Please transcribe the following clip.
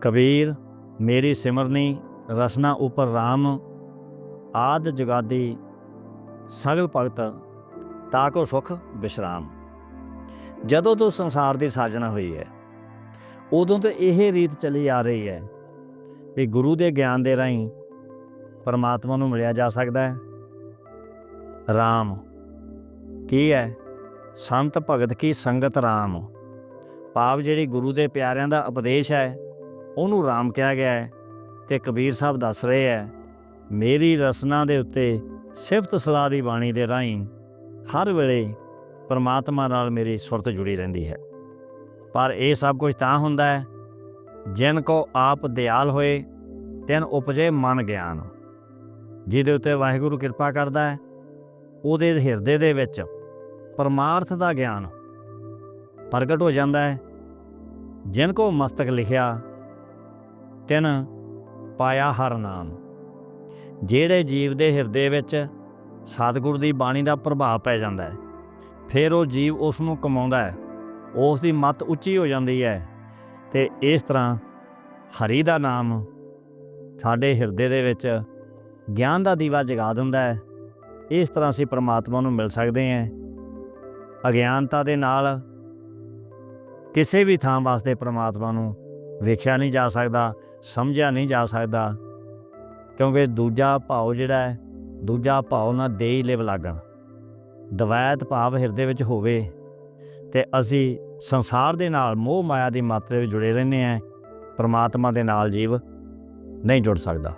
ਕਬੀਰ, ਮੇਰੀ ਸਿਮਰਨੀ, ਰਸਨਾ ਉਪਰ RAM ਆਦ ਜਗਾਦੀ, ਸਗਲ ਭਗਤ ਤਾਕੋ ਸੁਖ ਵਿਸ਼ਰਾਮ ਜਦੋਂ ਤੋਂ ਸੰਸਾਰ ਦੀ ਸਾਜਨਾ ਹੋਈ ਹੈ, ਉਦੋਂ ਤੋਂ ਇਹ ਰੀਤ ਚਲੀ ਆ ਰਹੀ ਹੈ ਕਿ ਗੁਰੂ ਦੇ ਗਿਆਨ ਦੇ ਰਾਹੀਂ ਪਰਮਾਤਮਾ ਨੂੰ ਮਿਲਿਆ ਜਾ ਸਕਦਾ ਹੈ। RAM ਕੀ ਹੈ? ਸੰਤ ਭਗਤ ਕੀ ਸੰਗਤ RAM ਪਾਪ ਜਿਹੜੀ ਗੁਰੂ ਦੇ ਪਿਆਰਿਆਂ ਦਾ ਉਪਦੇਸ਼ ਹੈ ਉਹਨੂੰ ਰਾਮ ਕਿਹਾ ਗਿਆ ਹੈ ਤੇ ਕਬੀਰ ਸਾਹਿਬ ਦੱਸ ਰਹੇ ਹੈ, ਮੇਰੀ ਰਸਨਾ ਦੇ ਉੱਤੇ ਸਿਫਤ ਸਲਾਹ ਦੀ ਬਾਣੀ ਦੇ ਰਾਹੀਂ ਹਰ ਵੇਲੇ ਪਰਮਾਤਮਾ ਨਾਲ ਮੇਰੀ ਸੁਰਤ ਜੁੜੀ ਰਹਿੰਦੀ ਹੈ। ਪਰ ਇਹ ਸਭ ਕੁਝ ਤਾਂ ਹੁੰਦਾ ਹੈ, ਜਿਨ ਕੋ ਆਪ ਦਿਆਲ ਹੋਏ, ਤਿਨ ਉਪਜੇ ਮਨ ਗਿਆਨ। ਜਿਹਦੇ ਉੱਤੇ ਵਾਹਿਗੁਰੂ ਕਿਰਪਾ ਕਰਦਾ ਹੈ, ਉਹਦੇ ਹਿਰਦੇ ਦੇ ਵਿੱਚ ਪਰਮਾਰਥ ਦਾ ਗਿਆਨ ਪ੍ਰਗਟ ਹੋ ਜਾਂਦਾ ਹੈ। ਜਿਨ ਕੋ ਮਸਤਕ ਲਿਖਿਆ ਤਿਨ ਪਾਇਆ ਹਰ ਨਾਮ। ਜਿਹੜੇ ਜੀਵ ਦੇ ਹਿਰਦੇ ਵਿੱਚ ਸਤਿਗੁਰ ਦੀ ਬਾਣੀ ਦਾ ਪ੍ਰਭਾਵ ਪੈ ਜਾਂਦਾ ਹੈ, ਫਿਰ ਉਹ ਜੀਵ ਉਸ ਨੂੰ ਕਮਾਉਂਦਾ ਹੈ, ਉਸ ਦੀ ਮੱਤ ਉੱਚੀ ਹੋ ਜਾਂਦੀ ਹੈ ਤੇ ਇਸ ਤਰ੍ਹਾਂ ਹਰੀ ਦਾ ਨਾਮ ਸਾਡੇ ਹਿਰਦੇ ਦੇ ਵਿੱਚ ਗਿਆਨ ਦਾ ਦੀਵਾ ਜਗਾ ਦਿੰਦਾ ਹੈ। ਇਸ ਤਰ੍ਹਾਂ ਅਸੀਂ ਪ੍ਰਮਾਤਮਾ ਨੂੰ ਮਿਲ ਸਕਦੇ ਹਾਂ। ਅਗਿਆਨਤਾ ਦੇ ਨਾਲ ਕਿਸੇ ਵੀ ਥਾਂ ਵਾਸਤੇ ਪ੍ਰਮਾਤਮਾ ਨੂੰ ਵੇਖਿਆ ਨਹੀਂ ਜਾ ਸਕਦਾ, ਸਮਝਿਆ ਨਹੀਂ ਜਾ ਸਕਦਾ। ਕਿਉਂਕਿ ਦੂਜਾ ਭਾਵ ਜਿਹੜਾ ਹੈ, ਦੂਜਾ ਭਾਵ ਨਾ ਦੇ ਹੀ ਲਿਵ ਲੱਗਣ। ਦਵੈਤ ਭਾਵ ਹਿਰਦੇ ਵਿੱਚ ਹੋਵੇ ਤੇ ਅਸੀਂ ਸੰਸਾਰ ਦੇ ਨਾਲ ਮੋਹ ਮਾਇਆ ਦੀ ਮਾਤਰਾ ਵਿੱਚ ਜੁੜੇ ਰਹਿੰਦੇ ਹਾਂ, ਪਰਮਾਤਮਾ ਦੇ ਨਾਲ ਜੀਵ ਨਹੀਂ ਜੁੜ ਸਕਦਾ।